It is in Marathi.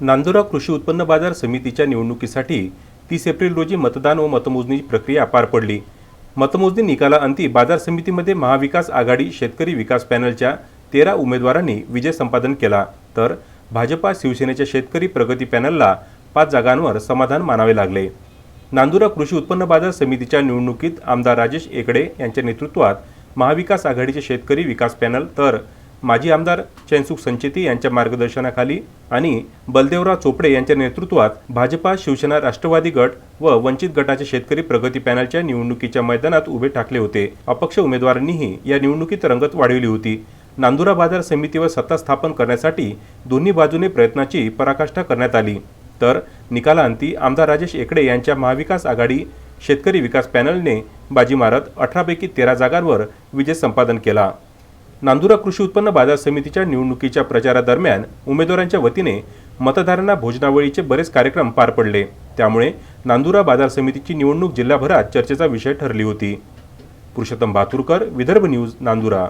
नांदुरा कृषी उत्पन्न बाजार समितीच्या निवडणुकीसाठी तीस एप्रिल रोजी मतदान व मतमोजणी प्रक्रिया पार पडली. मतमोजणी निकालाअंती बाजार समितीमध्ये महाविकास आघाडी शेतकरी विकास पॅनलच्या तेरा उमेदवारांनी विजय संपादन केला. तर भाजपा शिवसेनेच्या शेतकरी प्रगती पॅनलला पाच जागांवर समाधान मानावे लागले. नांदुरा कृषी उत्पन्न बाजार समितीच्या निवडणुकीत आमदार राजेश एकडे यांच्या नेतृत्वात महाविकास आघाडीचे शेतकरी विकास पॅनल तर माजी आमदार चैनसुख संचेती यांच्या मार्गदर्शनाखाली आणि बलदेवराव चोपडे यांच्या नेतृत्वात भाजपा शिवसेना राष्ट्रवादी गट व वंचित गटाचे शेतकरी प्रगती पॅनलच्या निवडणुकीच्या मैदानात उभे ठाकले होते. अपक्ष उमेदवारांनीही या निवडणुकीत रंगत वाढविली होती. नांदुरा बाजार समितीवर सत्ता स्थापन करण्यासाठी दोन्ही बाजूने प्रयत्नाची पराकाष्ठा करण्यात आली. तर निकालांती आमदार राजेश एकडे यांच्या महाविकास आघाडी शेतकरी विकास पॅनलने बाजी मारत अठरापैकी तेरा जागांवर विजय संपादन केला. नांदुरा कृषी उत्पन्न बाजार समितीच्या निवडणुकीच्या प्रचारादरम्यान उमेदवारांच्या वतीने मतदारांना भोजनावळीचे बरेच कार्यक्रम पार पडले. त्यामुळे नांदुरा बाजार समितीची निवडणूक जिल्हाभरात चर्चेचा विषय ठरली होती. पुरुषोत्तम भातुरकर विदर्भ न्यूज नांदुरा.